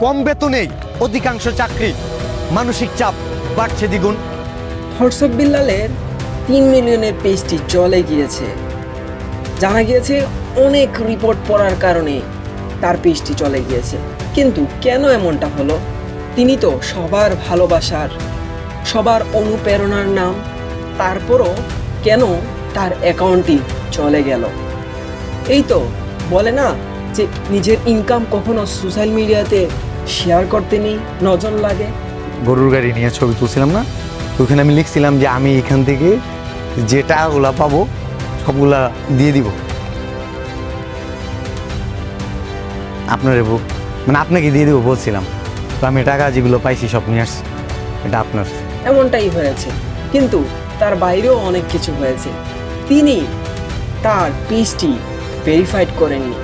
কম বেতনেই অধিকাংশ চাকরি। মানসিক চাপ বাড়ছে দ্বিগুণ। হোয়াটসঅ্যাপ বিল্লালের তিন মিলিয়নের পেজটি চলে গিয়েছে। জানা গিয়েছে, অনেক রিপোর্ট পড়ার কারণে তার পেজটি চলে গিয়েছে। কিন্তু কেন এমনটা হলো? তিনি তো সবার ভালোবাসার, সবার অনুপ্রেরণার নাম। তারপরও কেন তার অ্যাকাউন্টটি চলে গেল? এই তো বলে না যে, নিজের ইনকাম কখনো সোশ্যাল মিডিয়াতে শেয়ার করতে নেই নজর লাগে। গরুর গাড়ি নিয়ে ছবি তুলছিলাম না? তো ওখানে আমি লিখছিলাম যে আমি এখান থেকে যে টাকাগুলা পাবো সবগুলা দিয়ে দিব। আপনার বুক মানে আপনাকে দিয়ে দিব বলছিলাম। তো আমি টাকা যেগুলো পাইছি সব নিয়ে আসছি। এটা আপনার। এমনটাই হয়েছে। কিন্তু তার বাইরেও অনেক কিছু হয়েছে। তিনি তার পিসটি ভেরিফাইড করেননি।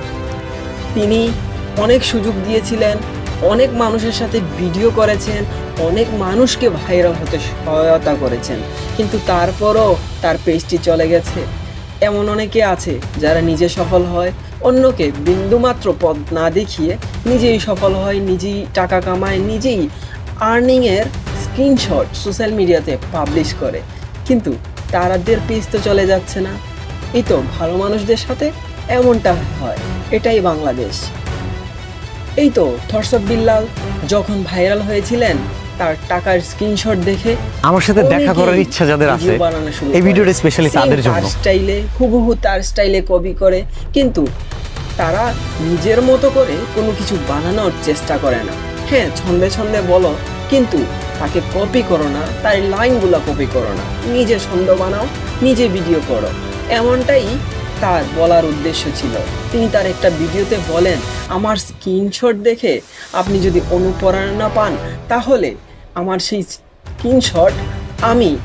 তিনি অনেক সুযোগ দিয়েছিলেন অনেক মানুষের সাথে ভিডিও করেছেন, অনেক মানুষকে ভাইরাল হতে সহায়তা করেছেন। কিন্তু তারপরও তার পেজটি চলে গেছে। এমন অনেকে আছে যারা নিজে সফল হয়, অন্যকে বিন্দুমাত্র পদ না দেখিয়ে নিজেই সফল হয়, নিজেই টাকা কামায়, নিজেই আর্নিংয়ের স্ক্রিনশট সোশ্যাল মিডিয়াতে পাবলিশ করে। কিন্তু তারাদের পেজ তো চলে যাচ্ছে না। এই তো ভালো মানুষদের সাথে এমনটা হয়। এটাই বাংলাদেশ। এই তো থরসব বিল্লাল যখন ভাইরাল হয়েছিলেন তার টাকার স্ক্রিনশট দেখে আমার সাথে দেখা করার ইচ্ছা যাদের আছে এই। ভিডিওটা স্পেশালি তাদের জন্য। তার স্টাইলে হুবহু তার স্টাইলে কপি করে কিন্তু তারা নিজের মতো করে কোনো কিছু বানানোর চেষ্টা করে না। হ্যাঁ ছন্দে ছন্দে বলো কিন্তু তাকে কপি করো না তার লাইনগুলো কপি করো না। নিজে ছন্দ বানাও নিজে ভিডিও করো। এমনটাই তার বলার উদ্দেশ্য ছিল। তিনি তার একটা ভিডিওতে বলেন, আমার স্ক্রিনশট দেখে আপনি যদি অনুপ্রেরণা পান, তাহলে আমার সেই স্ক্রিনশট আমি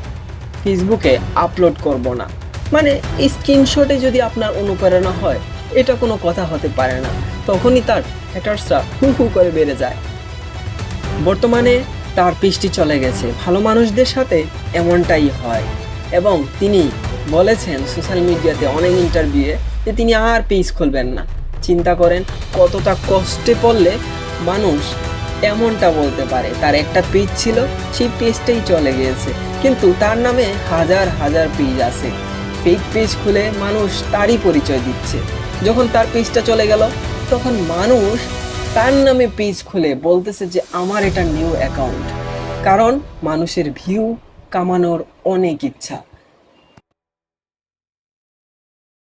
ফেসবুকে আপলোড করব না। মানে এই স্ক্রিনশটে যদি আপনার অনুপ্রেরণা হয়, এটা কোনো কথা হতে পারে না। তখনই তার হ্যাটার্সরা হু হু করে বেড়ে যায়। বর্তমানে তার পৃষ্টি চলে গেছে। ভালো মানুষদের সাথে এমনটাই হয়। এবং তিনি বলেছেন সোশ্যাল মিডিয়াতে অনেক ইন্টারভিউয়ে যে তিনি আর পেজ খুলবেন না। চিন্তা করেন কতটা কষ্টে পড়লে মানুষ এমনটা বলতে পারে। তার একটা পেজ ছিল, সেই পেজটাই চলে গিয়েছে। কিন্তু তার নামে হাজার হাজার পেজ আছে। ফেক পেজ খুলে মানুষ তারই পরিচয় দিচ্ছে। যখন তার পেজটা চলে গেল, তখন মানুষ তার নামে পেজ খুলে বলতেছে যে, আমার এটা নিউ অ্যাকাউন্ট কারণ মানুষের ভিউ কামানোর অনেক ইচ্ছা।